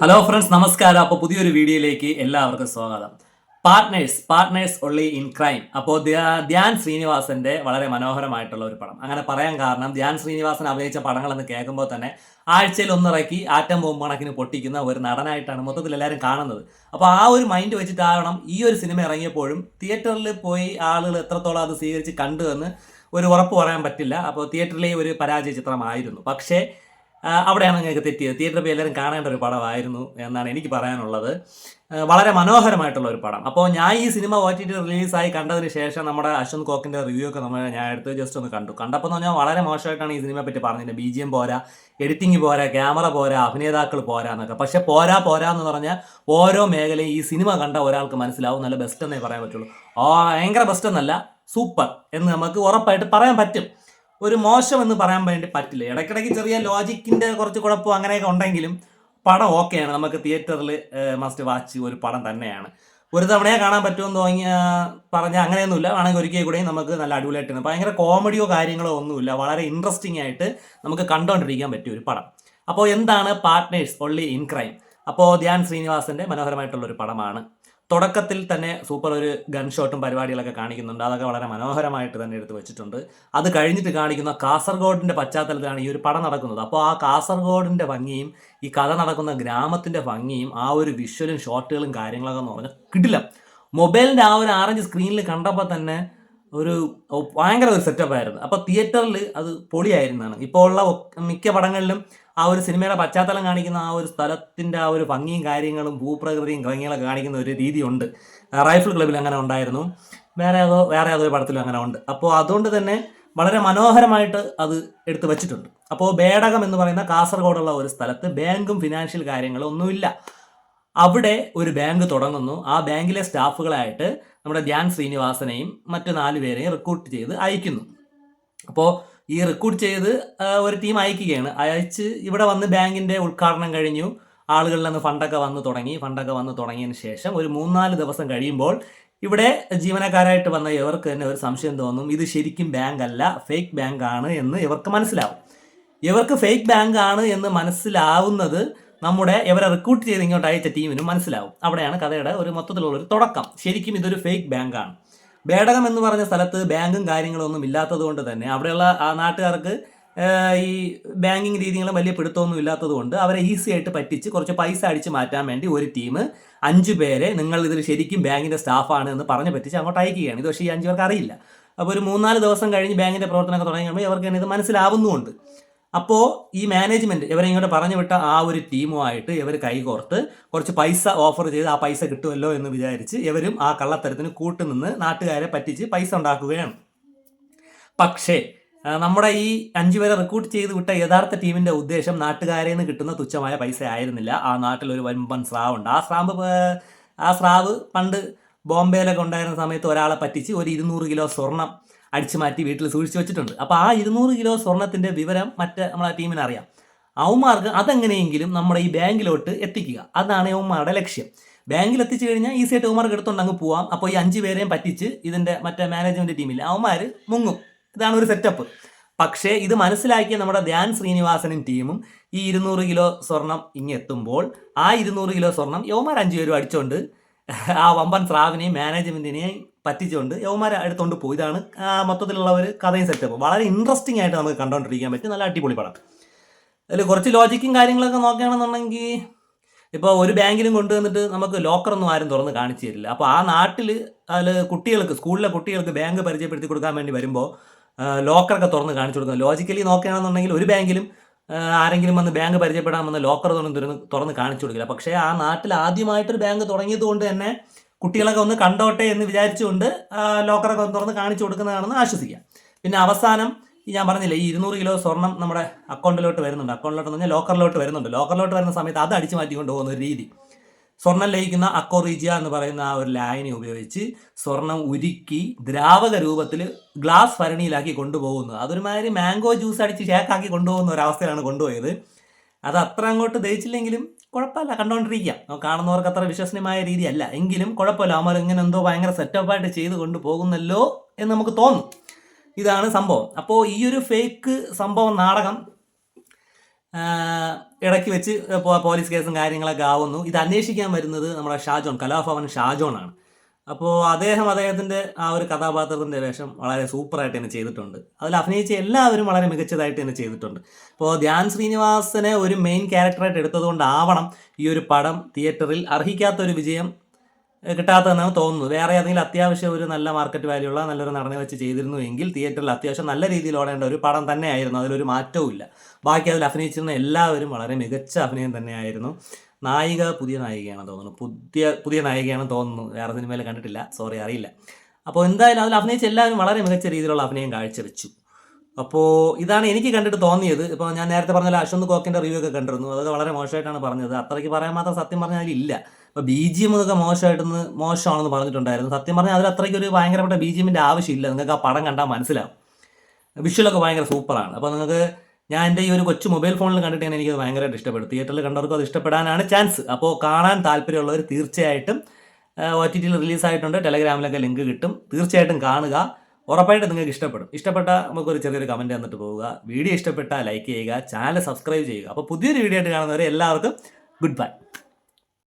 Hello friends നമസ്കാരം. അപ്പോൾ പുതിയൊരു വീഡിയോയിലേക്ക് എല്ലാവർക്കും സ്വാഗതം. പാർട്ട്നേഴ്സ് പാർട്ട്നേഴ്സ് ഒള്ളി ഇൻ ക്രൈം അപ്പോൾ ധ്യാൻ ശ്രീനിവാസന്റെ വളരെ മനോഹരമായിട്ടുള്ള ഒരു പടം. അങ്ങനെ പറയാൻ കാരണം ധ്യാൻ ശ്രീനിവാസൻ അഭിനയിച്ച പടങ്ങളെന്ന് കേൾക്കുമ്പോൾ തന്നെ ആഴ്ചയിൽ ഒന്നിറക്കി ആറ്റം ബോംബ് കണക്കിന് പൊട്ടിക്കുന്ന ഒരു നടനായിട്ടാണ് മൊത്തത്തിൽ എല്ലാവരും കാണുന്നത്. അപ്പോൾ ആ ഒരു മൈൻഡ് വെച്ചിട്ടാവണം ഈ ഒരു സിനിമ ഇറങ്ങിയപ്പോഴും തിയേറ്ററിൽ പോയി ആളുകൾ എത്രത്തോളം അത് സ്വീകരിച്ച് കണ്ടു എന്ന് ഒരു ഉറപ്പ് പറയാൻ പറ്റില്ല. അപ്പോൾ തിയേറ്ററിലെ ഒരു പരാജയ ചിത്രമായിരുന്നു. പക്ഷേ അവിടെയാണ് നിങ്ങൾക്ക് തെറ്റിയത്. തിയേറ്ററിൽ പോയി എല്ലാവരും കാണേണ്ട ഒരു പടമായിരുന്നു എന്നാണ് എനിക്ക് പറയാനുള്ളത്. വളരെ മനോഹരമായിട്ടുള്ള ഒരു പടം. അപ്പോൾ ഞാൻ ഈ സിനിമ ഒ ടി ടി റിലീസായി കണ്ടതിന് ശേഷം നമ്മുടെ അശ്വന്ത് കോക്കിന്റെ റിവ്യൂ ഒക്കെ നമ്മൾ ഞാൻ എടുത്ത് ജസ്റ്റ് ഒന്ന് കണ്ടു. കണ്ടപ്പോൾ എന്ന് പറഞ്ഞാൽ വളരെ മോശമായിട്ടാണ് ഈ സിനിമയെ പറ്റി പറഞ്ഞത്. ബി ജി എം പോരാ എഡിറ്റിംഗ് പോരാ ക്യാമറ പോരാ അഭിനേതാക്കൾ പോരാ എന്നൊക്കെ. പക്ഷേ പോരാ പോരാ എന്ന് പറഞ്ഞാൽ ഓരോ മേഖലയും ഈ സിനിമ കണ്ട ഒരാൾക്ക് മനസ്സിലാവും. നല്ല ബെസ്റ്റ് എന്നേ പറയാൻ പറ്റുള്ളൂ. ഭയങ്കര ബെസ്റ്റ് എന്നല്ല സൂപ്പർ എന്ന് നമുക്ക് ഉറപ്പായിട്ട് പറയാൻ പറ്റും. ഒരു മോശം എന്ന് പറയാൻ വേണ്ടി പറ്റില്ല. ഇടയ്ക്കിടയ്ക്ക് ചെറിയ ലോജിക്കിന്റെ കുറച്ച് കുഴപ്പം അങ്ങനെയൊക്കെ ഉണ്ടെങ്കിലും പടം ഓക്കെയാണ്. നമുക്ക് തിയേറ്ററിൽ മസ്റ്റ് വാച്ച് ഒരു പടം തന്നെയാണ്. ഒരു തവണയെ കാണാൻ പറ്റുമെന്ന് തോന്നിയ പറഞ്ഞാൽ അങ്ങനെയൊന്നുമില്ല. വേണമെങ്കിൽ ഒരിക്കൽ കൂടെയും നമുക്ക് നല്ല അടിപൊളിയായിട്ടാണ് ഭയങ്കര കോമഡിയോ കാര്യങ്ങളോ ഒന്നുമില്ല. വളരെ ഇൻട്രസ്റ്റിംഗ് ആയിട്ട് നമുക്ക് കണ്ടുകൊണ്ടിരിക്കാൻ പറ്റിയ ഒരു പടം. അപ്പോൾ എന്താണ് പാർട്ട്നേഴ്സ് ഒള്ളി ഇൻ ക്രൈം അപ്പോൾ ധ്യാൻ ശ്രീനിവാസന്റെ മനോഹരമായിട്ടുള്ള ഒരു പടമാണ്. തുടക്കത്തിൽ തന്നെ സൂപ്പർ ഒരു ഗൺ ഷോട്ടും പരിപാടികളൊക്കെ കാണിക്കുന്നുണ്ട്. അതൊക്കെ വളരെ മനോഹരമായിട്ട് തന്നെ എടുത്തു വെച്ചിട്ടുണ്ട്. അത് കഴിഞ്ഞിട്ട് കാണിക്കുന്ന കാസർഗോഡിന്റെ പശ്ചാത്തലത്തിലാണ് ഈ ഒരു പടം നടക്കുന്നത്. അപ്പോൾ ആ കാസർഗോഡിന്റെ ഭംഗിയും ഈ കഥ നടക്കുന്ന ഗ്രാമത്തിന്റെ ഭംഗിയും ആ ഒരു വിഷ്വലും ഷോട്ടുകളും കാര്യങ്ങളൊക്കെ എന്ന് പറഞ്ഞാൽ കിടിലം. മൊബൈലിന്റെ ആ ഒരു ആറഞ്ച് സ്ക്രീനിൽ കണ്ടപ്പോൾ തന്നെ ഒരു ഭയങ്കര ഒരു സെറ്റപ്പ് ആയിരുന്നു. അപ്പോൾ തിയേറ്ററിൽ അത് പൊളിയായിരുന്നാണ്. ഇപ്പോൾ ഉള്ള മിക്ക പടങ്ങളിലും ആ ഒരു സിനിമയുടെ പശ്ചാത്തലം കാണിക്കുന്ന ആ ഒരു സ്ഥലത്തിന്റെ ആ ഒരു ഭംഗിയും കാര്യങ്ങളും ഭൂപ്രകൃതിയും ഭംഗികളൊക്കെ കാണിക്കുന്ന ഒരു രീതിയുണ്ട്. റൈഫിൾ ക്ലബിൽ അങ്ങനെ ഉണ്ടായിരുന്നു. വേറെ ഏതോ വേറെ ഏതോ പടത്തിലും അങ്ങനെ ഉണ്ട്. അപ്പോൾ അതുകൊണ്ട് തന്നെ വളരെ മനോഹരമായിട്ട് അത് എടുത്തു വെച്ചിട്ടുണ്ട്. അപ്പോൾ ബേടകം എന്ന് പറയുന്ന കാസർഗോഡുള്ള ഒരു സ്ഥലത്ത് ബാങ്കും ഫിനാൻഷ്യൽ കാര്യങ്ങളും ഒന്നുമില്ല. അവിടെ ഒരു ബാങ്ക് തുടങ്ങുന്നു. ആ ബാങ്കിലെ സ്റ്റാഫുകളായിട്ട് നമ്മുടെ ധ്യാൻ ശ്രീനിവാസനെയും മറ്റു നാല് പേരെയും റിക്രൂട്ട് ചെയ്ത് അയക്കുന്നു. അപ്പോൾ ഈ റിക്രൂട്ട് ചെയ്ത് ഒരു ടീം അയക്കുകയാണ്. അയച്ച് ഇവിടെ വന്ന് ബാങ്കിന്റെ ഉദ്ഘാടനം കഴിഞ്ഞു. ആളുകളിൽ നിന്ന് ഫണ്ടൊക്കെ വന്ന് തുടങ്ങി. ഫണ്ടൊക്കെ വന്ന് തുടങ്ങിയതിന് ശേഷം ഒരു മൂന്നാൽ ദിവസം കഴിയുമ്പോൾ ഇവിടെ ജീവനക്കാരായിട്ട് വന്ന ഇവർക്ക് തന്നെ ഒരു സംശയം തോന്നും. ഇത് ശരിക്കും ബാങ്ക് അല്ല ഫേക്ക് ബാങ്ക് ആണ് എന്ന് ഇവർക്ക് മനസ്സിലാവും. ഇവർക്ക് ഫേക്ക് ബാങ്ക് ആണ് എന്ന് മനസ്സിലാവുന്നത് നമ്മുടെ ഇവരെ റിക്രൂട്ട് ചെയ്ത് ഇങ്ങോട്ട് അയച്ച ടീമിനും മനസ്സിലാവും. അവിടെയാണ് കഥയുടെ ഒരു മൊത്തത്തിലുള്ള ഒരു തുടക്കം. ശരിക്കും ഇതൊരു ഫേക്ക് ബാങ്കാണ് ബേടകം എന്ന് പറഞ്ഞ സ്ഥലത്ത് ബാങ്കും കാര്യങ്ങളും ഒന്നും ഇല്ലാത്തത് കൊണ്ട് തന്നെ അവിടെയുള്ള ആ നാട്ടുകാർക്ക് ഈ ബാങ്കിങ് രീതികളും വലിയ പിടുത്തമൊന്നും ഇല്ലാത്തത് കൊണ്ട് അവരെ ഈസി ആയിട്ട് പറ്റിച്ച് കുറച്ച് പൈസ അടിച്ച് മാറ്റാൻ വേണ്ടി ഒരു ടീം അഞ്ചു പേരെ നിങ്ങൾ ഇതിൽ ശരിക്കും ബാങ്കിന്റെ സ്റ്റാഫാണ് എന്ന് പറഞ്ഞ് പറ്റിച്ച് അങ്ങോട്ട് അയക്കുകയാണ്. ഇത് പക്ഷേ ഈ അഞ്ചു പേർക്ക് അറിയില്ല. അപ്പോൾ ഒരു മൂന്നാൽ ദിവസം കഴിഞ്ഞ് ബാങ്കിന്റെ പ്രവർത്തനമൊക്കെ തുടങ്ങിയപ്പോൾ കഴിയുമ്പോൾ ഇവർക്ക് തന്നെ ഇത് മനസ്സിലാവുന്നുമുണ്ട്. അപ്പോൾ ഈ മാനേജ്മെന്റ് ഇവരെ ഇങ്ങോട്ട് പറഞ്ഞു വിട്ട ആ ഒരു ടീമുമായിട്ട് ഇവർ കൈകോർത്ത് കുറച്ച് പൈസ ഓഫർ ചെയ്ത് ആ പൈസ കിട്ടുമല്ലോ എന്ന് വിചാരിച്ച് ഇവരും ആ കള്ളത്തരത്തിന് കൂട്ടുനിന്ന് നാട്ടുകാരെ പറ്റിച്ച് പൈസ ഉണ്ടാക്കുകയാണ്. പക്ഷേ നമ്മുടെ ഈ അഞ്ചു പേരെ റിക്രൂട്ട് ചെയ്ത് വിട്ട യഥാർത്ഥ ടീമിന്റെ ഉദ്ദേശം നാട്ടുകാരെ നിന്ന് കിട്ടുന്ന തുച്ഛമായ പൈസ ആയിരുന്നില്ല. ആ നാട്ടിൽ ഒരു വൻപൻ സ്രാവുണ്ട് ആ സ്രാവ് ആ സ്രാവ് പണ്ട് ബോംബെയിലൊക്കെ ഉണ്ടായിരുന്ന സമയത്ത് ഒരാളെ പറ്റിച്ച് ഒരു ഇരുന്നൂറ് കിലോ സ്വർണം അടിച്ചു മാറ്റി വീട്ടിൽ സൂക്ഷിച്ചു വെച്ചിട്ടുണ്ട്. അപ്പോൾ ആ ഇരുന്നൂറ് കിലോ സ്വർണത്തിന്റെ വിവരം മറ്റേ നമ്മളെ ടീമിന് അറിയാം. അവന്മാർക്ക് അതെങ്ങനെയെങ്കിലും നമ്മുടെ ഈ ബാങ്കിലോട്ട് എത്തിക്കുക. അതാണ് അവന്മാരുടെ ലക്ഷ്യം. ബാങ്കിൽ എത്തിച്ചു കഴിഞ്ഞാൽ ഈസി ആയിട്ട് അവന്മാർക്ക് എടുത്തുകൊണ്ട് അങ്ങ് പോവാം. അപ്പോൾ ഈ അഞ്ച് പേരെയും പറ്റിച്ച് ഇതിന്റെ മറ്റേ മാനേജ്മെന്റ് ടീമിൽ അവന്മാർ മുങ്ങും. ഇതാണ് ഒരു സെറ്റപ്പ് പക്ഷേ ഇത് മനസ്സിലാക്കിയ നമ്മുടെ ധ്യാൻ ശ്രീനിവാസനും ടീമും ഈ ഇരുന്നൂറ് കിലോ സ്വർണം ഇങ്ങെത്തുമ്പോൾ ആ ഇരുന്നൂറ് കിലോ സ്വർണം യോമാർ അഞ്ചു പേരും അടിച്ചോണ്ട് ആ വമ്പൻ സ്രാവിനെയും മാനേജ്മെന്റിനെയും പറ്റിച്ചുകൊണ്ട് യവന്മാർ എടുത്തുകൊണ്ട് പോയി. ഇതാണ് മൊത്തത്തിലുള്ള ഒരു കഥയും സെറ്റപ്പ് വളരെ ഇൻട്രസ്റ്റിംഗ് ആയിട്ട് നമുക്ക് കണ്ടുകൊണ്ടിരിക്കാൻ പറ്റും. നല്ല അടിപൊളി പടം. അതിൽ കുറച്ച് ലോജിക്കും കാര്യങ്ങളൊക്കെ നോക്കുകയാണെന്നുണ്ടെങ്കിൽ ഇപ്പോൾ ഒരു ബാങ്കിലും കൊണ്ടുവന്നിട്ട് നമുക്ക് ലോക്കറൊന്നും ആരും തുറന്ന് കാണിച്ചു തരില്ല. അപ്പോൾ ആ നാട്ടിൽ അതിൽ കുട്ടികൾക്ക് സ്കൂളിലെ കുട്ടികൾക്ക് ബാങ്ക് പരിചയപ്പെടുത്തി കൊടുക്കാൻ വേണ്ടി വരുമ്പോൾ ലോക്കറൊക്കെ തുറന്ന് കാണിച്ചു കൊടുക്കുന്നത് ലോജിക്കലി നോക്കുകയാണെന്നുണ്ടെങ്കിൽ ഒരു ബാങ്കിലും ആരെങ്കിലും വന്ന് ബാങ്ക് പരിചയപ്പെടാമെന്ന് ലോക്കർ തുറന്ന് തുറന്ന് തുറന്ന് കാണിച്ചു കൊടുക്കില്ല. പക്ഷേ ആ നാട്ടിൽ ആദ്യമായിട്ടൊരു ബാങ്ക് തുടങ്ങിയത് കൊണ്ട് തന്നെ കുട്ടികളൊക്കെ ഒന്ന് കണ്ടോട്ടെ എന്ന് വിചാരിച്ചുകൊണ്ട് ലോക്കറൊക്കെ ഒന്ന് തുറന്ന് കാണിച്ചു കൊടുക്കുന്നതാണെന്ന് ആശ്വസിക്കാം. പിന്നെ അവസാനം ഞാൻ പറഞ്ഞില്ലേ ഈ ഇരുന്നൂറ് കിലോ സ്വർണം നമ്മുടെ അക്കൗണ്ടിലോട്ട് വരുന്നുണ്ട്. അക്കൗണ്ടിലോട്ട് പറഞ്ഞാൽ ലോക്കറിലോട്ട് വരുന്നുണ്ട്. ലോക്കറിലോട്ട് വരുന്ന സമയത്ത് അത് അടിച്ചു മാറ്റിക്കൊണ്ട് പോകുന്ന ഒരു രീതി. സ്വർണം ലയിക്കുന്ന അക്കോറീജിയ എന്ന് പറയുന്ന ആ ഒരു ലായനി ഉപയോഗിച്ച് സ്വർണം ഉരുക്കി ദ്രാവക രൂപത്തിൽ ഗ്ലാസ് ഭരണിയിലാക്കി കൊണ്ടുപോകുന്നു. അതൊരുമാതിരി മാംഗോ ജ്യൂസ് അടിച്ച് ഷേക്കാക്കി കൊണ്ടുപോകുന്ന ഒരവസ്ഥയിലാണ് കൊണ്ടുപോയത്. അത് അത്ര അങ്ങോട്ട് ദഹിച്ചില്ലെങ്കിലും കുഴപ്പമില്ല കണ്ടുകൊണ്ടിരിക്കാം നമുക്ക് കാണുന്നവർക്ക് അത്ര വിശ്വസനീയമായ രീതിയല്ല. എങ്കിലും കുഴപ്പമില്ല അമൽ ഇങ്ങനെ എന്തോ ഭയങ്കര സെറ്റപ്പായിട്ട് ചെയ്ത് കൊണ്ട് പോകുന്നല്ലോ എന്ന് നമുക്ക് തോന്നും. ഇതാണ് സംഭവം. അപ്പോൾ ഈ ഒരു ഫേക്ക് സംഭവം നാടകം ഇടയ്ക്ക് വെച്ച് പോലീസ് കേസും കാര്യങ്ങളൊക്കെ ആവുന്നു. ഇത് അന്വേഷിക്കാൻ വരുന്നത് നമ്മുടെ ഷാജോൺ കലാഭവൻ ഷാജോണാണ്. അപ്പോൾ അദ്ദേഹം അദ്ദേഹത്തിന്റെ ആ ഒരു കഥാപാത്രത്തിന്റെ വേഷം വളരെ സൂപ്പറായിട്ട് തന്നെ ചെയ്തിട്ടുണ്ട്. അതിൽ അഭിനയിച്ച എല്ലാവരും വളരെ മികച്ചതായിട്ട് തന്നെ ചെയ്തിട്ടുണ്ട്. അപ്പോൾ ധ്യാൻ ശ്രീനിവാസനെ ഒരു മെയിൻ ക്യാരക്ടറായിട്ട് എടുത്തതുകൊണ്ടാവണം ഈ ഒരു പടം തിയേറ്ററിൽ അർഹിക്കാത്തൊരു വിജയം കിട്ടാത്തതെന്നാണ് തോന്നുന്നത്. വേറെ ഏതെങ്കിലും അത്യാവശ്യം ഒരു നല്ല മാർക്കറ്റ് വാല്യൂ ഉള്ള നല്ലൊരു നടനെ വെച്ച് ചെയ്തിരുന്നു എങ്കിൽ തിയേറ്ററിൽ അത്യാവശ്യം നല്ല രീതിയിൽ ഓടേണ്ട ഒരു പടം തന്നെയായിരുന്നു. അതിലൊരു മാറ്റവും ഇല്ല. ബാക്കി അതിൽ അഭിനയിച്ചിരുന്ന എല്ലാവരും വളരെ മികച്ച അഭിനയം തന്നെയായിരുന്നു. നായിക പുതിയ നായികയാണെന്ന് തോന്നുന്നു. പുതിയ പുതിയ നായികയാണെന്ന് തോന്നുന്നു. വേറെ സിനിമയിൽ കണ്ടിട്ടില്ല. സോറി അറിയില്ല. അപ്പോൾ എന്തായാലും അതിൽ അഭിനയിച്ച എല്ലാവരും വളരെ മികച്ച രീതിയിലുള്ള അഭിനയം കാഴ്ചവെച്ചു. അപ്പോൾ ഇതാണ് എനിക്ക് കണ്ടിട്ട് തോന്നിയത്. ഇപ്പോൾ ഞാൻ നേരത്തെ പറഞ്ഞ അശ്വന്ത് കോക്കിന്റെ റിവ്യൂ ഒക്കെ കണ്ടിരുന്നു. അതൊക്കെ വളരെ മോശമായിട്ടാണ് പറഞ്ഞത്. അത്രയ്ക്ക് പറയാൻ മാത്രം സത്യം പറഞ്ഞാൽ ഇല്ല ഇപ്പോൾ ബി ജി എം ഒക്കെ മോശമായിട്ടെന്ന് മോശമാണെന്ന് പറഞ്ഞിട്ടുണ്ടായിരുന്നു. സത്യം പറഞ്ഞാൽ അതിൽ അത്രയ്ക്ക് ഒരു ഭയങ്കരപ്പെട്ട ബി ജി എമ്മിന്റെ ആവശ്യമില്ല. നിങ്ങൾക്ക് ആ പടം കണ്ടാൽ മനസ്സിലാവും. വിഷ്വലൊക്കെ ഭയങ്കര സൂപ്പറാണ് അപ്പോൾ നിങ്ങൾക്ക് ഞാൻ എന്റെ ഈ ഒരു കൊച്ചു മൊബൈൽ ഫോണിൽ കണ്ടിട്ടാണ് എനിക്കത് ഭയങ്കരമായിട്ട് ഇഷ്ടപ്പെടും തിയേറ്ററിൽ കണ്ടവർക്കും അത് ഇഷ്ടപ്പെടാനാണ് ചാൻസ് അപ്പോൾ കാണാൻ താല്പര്യമുള്ളവർ തീർച്ചയായിട്ടും ഒ ടി ടിയിൽ റിലീസായിട്ടുണ്ട് ടെലഗ്രാമിലൊക്കെ ലിങ്ക് കിട്ടും. തീർച്ചയായിട്ടും കാണുക. ഉറപ്പായിട്ട് നിങ്ങൾക്ക് ഇഷ്ടപ്പെടും. ഇഷ്ടപ്പെട്ട നമുക്കൊരു ചെറിയൊരു കമന്റ് തന്നിട്ട് പോവുക. വീഡിയോ ഇഷ്ടപ്പെട്ടാൽ ലൈക്ക് ചെയ്യുക. ചാനൽ സബ്സ്ക്രൈബ് ചെയ്യുക. അപ്പോൾ പുതിയൊരു വീഡിയോ ആയിട്ട് കാണുന്നവരെ എല്ലാവർക്കും ഗുഡ് ബൈ